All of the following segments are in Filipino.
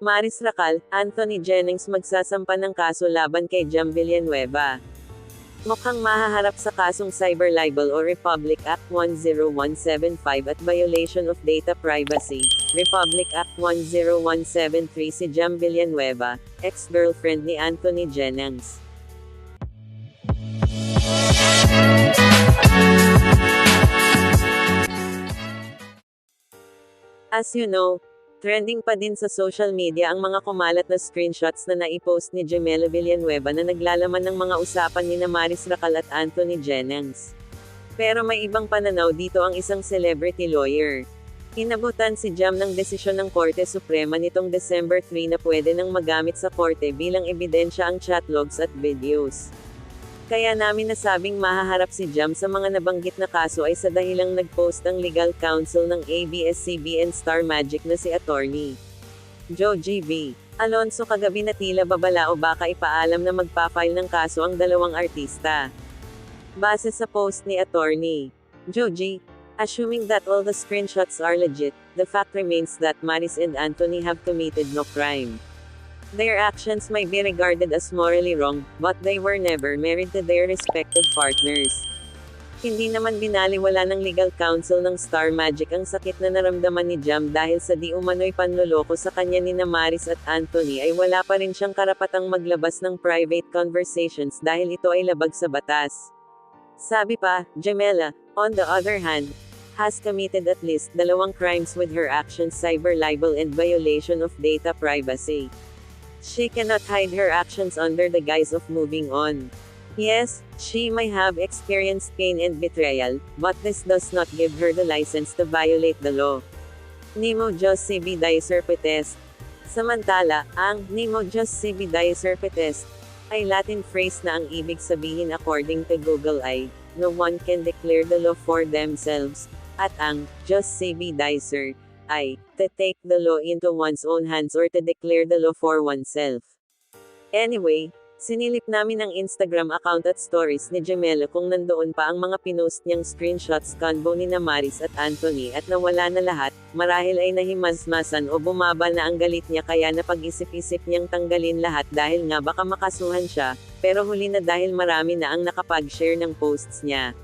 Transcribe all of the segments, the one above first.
Maris Racal, Anthony Jennings magsasampa ng kaso laban kay Jam Villanueva. Mukhang mahaharap sa kasong cyber libel o Republic Act 10175 at violation of data privacy, Republic Act 10173 si Jam Villanueva, ex-girlfriend ni Anthony Jennings. As you know, trending pa din sa social media ang mga kumalat na screenshots na naipost ni Gemela Villanueva na naglalaman ng mga usapan ni Maris Racal at Anthony Jennings. Pero may ibang pananaw dito ang isang celebrity lawyer. Inabutan si Jam ng desisyon ng Korte Suprema nitong December 3 na pwede nang magamit sa korte bilang ebidensya ang chat logs at videos. Kaya namin nasabing mahaharap si Jam sa mga nabanggit na kaso ay sa dahilang nagpost ang legal counsel ng ABS-CBN Star Magic na si attorney Joe GB. Alonso kagabi na tila babala o baka ipaalam na magpa-file ng kaso ang dalawang artista. Base sa post ni attorney Joe G. Assuming that all the screenshots are legit, the fact remains that Maris and Anthony have committed no crime. Their actions might be regarded as morally wrong, but they were never married to their respective partners. Hindi naman binaliwala ng legal counsel ng Star Magic ang sakit na naramdaman ni Jam dahil sa di umano'y panloloko sa kanya ni Maris at Anthony ay wala pa rin siyang karapatang maglabas ng private conversations dahil ito ay labag sa batas. Sabi pa, Jamela, on the other hand, has committed at least dalawang crimes with her actions cyber libel and violation of data privacy. She cannot hide her actions under the guise of moving on. Yes, she may have experienced pain and betrayal, but this does not give her the license to violate the law. Nemo Diyos sibi diserpitest. Samantala, ang Nemo Diyos sibi diserpitest ay Latin phrase na ang ibig sabihin according to Google ay, no one can declare the law for themselves, at ang Just sibi dicer ay to take the law into one's own hands or to declare the law for oneself. Anyway, sinilip namin ang Instagram account at stories ni Gemela kung nandoon pa ang mga pinost niyang screenshots convo ni Maris at Anthony at nawala na lahat, marahil ay nahimasmasan o bumaba na ang galit niya kaya napag-isip-isip niyang tanggalin lahat dahil nga baka makasuhan siya, pero huli na dahil marami na ang nakapag-share ng posts niya.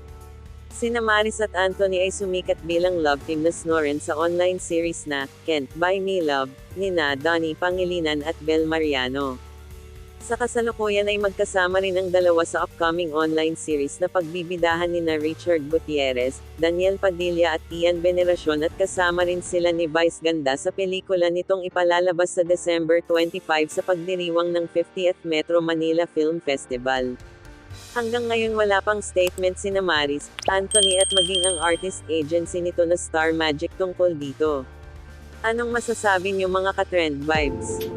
Sina Maris at Anthony ay sumikat bilang love team na snoren sa online series na Kent by Me Love, nina Donnie Pangilinan at Bel Mariano. Sa kasalukuyan ay magkasama rin ang dalawa sa upcoming online series na pagbibidahan ni na Richard Gutierrez, Daniel Padilla at Ian Veneracion at kasama rin sila ni Vice Ganda sa pelikula nitong ipalalabas sa December 25 sa pagdiriwang ng 50th Metro Manila Film Festival. Hanggang ngayon wala pang statement si Maris, Anthony at maging ang artist agency nito na Star Magic tungkol dito. Anong masasabi niyo mga ka-trend vibes?